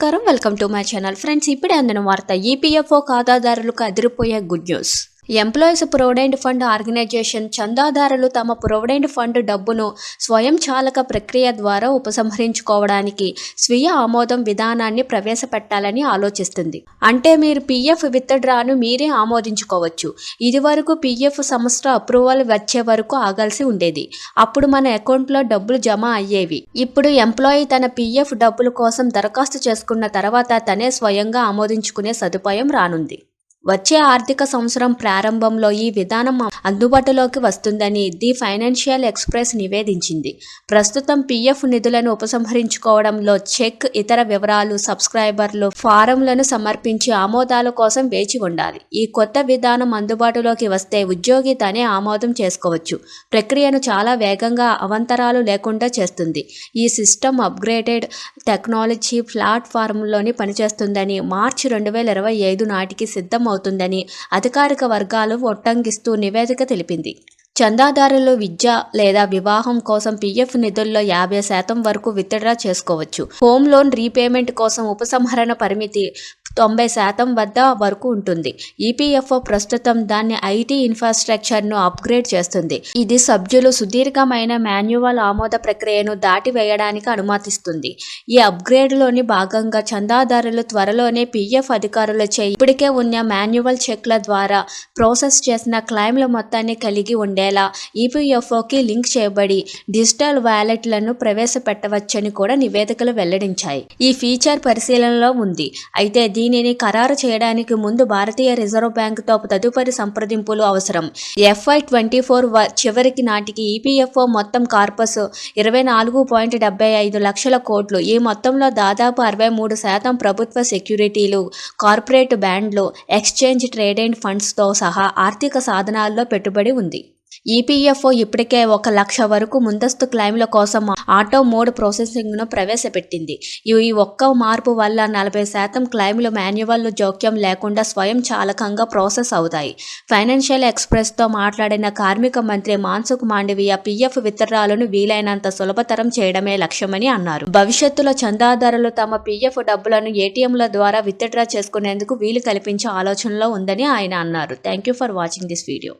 నమస్కారం. Welcome to my channel. Friends ఇప్పుడే అందిన వార్త ఈపీఎఫ్ఓ ఖాతాదారులకు అదిరిపోయే good news. Employees provident fund organisation చందాదారులు తమ ప్రొవిడెంట్ ఫండ్ డబ్బును స్వయంచాలక ప్రక్రియ ద్వారా ఉపసంహరించుకోవడానికి స్వీయ ఆమోదం విధానాన్ని ప్రవేశపెట్టాలని ఆలోచిస్తుంది. అంటే మీరు పీఎఫ్ విత్డ్రాను మీరే ఆమోదించుకోవచ్చు. ఇదివరకు పీఎఫ్ సంస్థ అప్రూవల్ వచ్చే వరకు ఆగాల్సి ఉండేది. అప్పుడు మన అకౌంట్లో డబ్బులు జమ అయ్యేవి. ఇప్పుడు ఎంప్లాయీ తన పీఎఫ్ డబ్బుల కోసం దరఖాస్తు చేసుకున్న తర్వాత తనే స్వయంగా ఆమోదించుకునే సదుపాయం రానుంది. వచ్చే ఆర్థిక సంవత్సరం ప్రారంభంలో ఈ విధానం అందుబాటులోకి వస్తుందని ది ఫైనాన్షియల్ ఎక్స్ప్రెస్ నివేదించింది. ప్రస్తుతం పీఎఫ్ నిధులను ఉపసంహరించుకోవడంలో చెక్ ఇతర వివరాలు సబ్స్క్రైబర్లు ఫారంలను సమర్పించి ఆమోదాల కోసం వేచి ఉండాలి. ఈ కొత్త విధానం అందుబాటులోకి వస్తే ఉద్యోగి తనే ఆమోదం చేసుకోవచ్చు. ప్రక్రియను చాలా వేగంగా అవంతరాలు లేకుండా చేస్తుంది. ఈ సిస్టమ్ అప్గ్రేడెడ్ టెక్నాలజీ ప్లాట్ఫారంలోని పనిచేస్తుందని మార్చి రెండు వేల ఇరవై ఐదు నాటికి సిద్ధం అవుతుందని అధికారిక వర్గాలు ఒట్టంగిస్తూ నివేదిక తెలిపింది. చందాదారులు విద్య లేదా వివాహం కోసం పీఎఫ్ నిధుల్లో యాభై శాతం వరకు విత్డ్రా చేసుకోవచ్చు. హోమ్ లోన్ రీపేమెంట్ కోసం ఉపసంహరణ పరిమితి తొంభై శాతం వద్ద వరకు ఉంటుంది. ఈపీఎఫ్ఓ ప్రస్తుతం దాన్ని ఐటీ ఇన్ఫ్రాస్ట్రక్చర్ను అప్గ్రేడ్ చేస్తుంది. ఇది సభ్యులు సుదీర్ఘమైన మాన్యువల్ ఆమోద ప్రక్రియను దాటివేయడానికి అనుమతిస్తుంది. ఈ అప్గ్రేడ్లోని భాగంగా చందాదారులు త్వరలోనే పీఎఫ్ అధికారులచే ఇప్పటికే ఉన్న మాన్యువల్ చెక్ల ద్వారా ప్రాసెస్ చేసిన క్లైమ్ల మొత్తాన్ని కలిగి ఉండే ఉండేలా ఈపీఎఫ్ఓకి లింక్ చేయబడి డిజిటల్ వ్యాలెట్లను ప్రవేశపెట్టవచ్చని కూడా నివేదికలు వెల్లడించాయి. ఈ ఫీచర్ పరిశీలనలో ఉంది. అయితే దీనిని ఖరారు చేయడానికి ముందు భారతీయ రిజర్వ్ బ్యాంకుతో తదుపరి సంప్రదింపులు అవసరం. ఎఫ్ఐ ట్వంటీ ఫోర్ చివరికి నాటికి ఈపీఎఫ్ఓ మొత్తం కార్పస్ ఇరవై నాలుగు పాయింట్ డెబ్బై ఐదు లక్షల కోట్లు. ఈ మొత్తంలో దాదాపు అరవై మూడు శాతం ప్రభుత్వ సెక్యూరిటీలు కార్పొరేట్ బ్యాండ్లు ఎక్స్చేంజ్ ట్రేడెడ్ ఫండ్స్తో సహా ఆర్థిక సాధనాల్లో పెట్టుబడి ఉంది. ఈపీఎఫ్ఓ ఇప్పటికే ఒక లక్ష వరకు ముందస్తు క్లెయిమ్ల కోసం ఆటో మోడ్ ప్రాసెసింగ్ను ప్రవేశపెట్టింది. ఈ ఒక్క మార్పు వల్ల నలభై శాతం క్లెయిమ్లు మాన్యువల్ జోక్యం లేకుండా స్వయం చాలకంగా ప్రాసెస్ అవుతాయి. ఫైనాన్షియల్ ఎక్స్ప్రెస్తో మాట్లాడిన కార్మిక మంత్రి మాన్సుఖ్ మాండవీయ పీఎఫ్ విత్డ్రాలను వీలైనంత సులభతరం చేయడమే లక్ష్యమని అన్నారు. భవిష్యత్తులో చందాదారులు తమ పీఎఫ్ డబ్బులను ఏటీఎంల ద్వారా విత్డ్రా చేసుకునేందుకు వీలు కల్పించే ఆలోచనలో ఉందని ఆయన అన్నారు. Thank you for watching this video.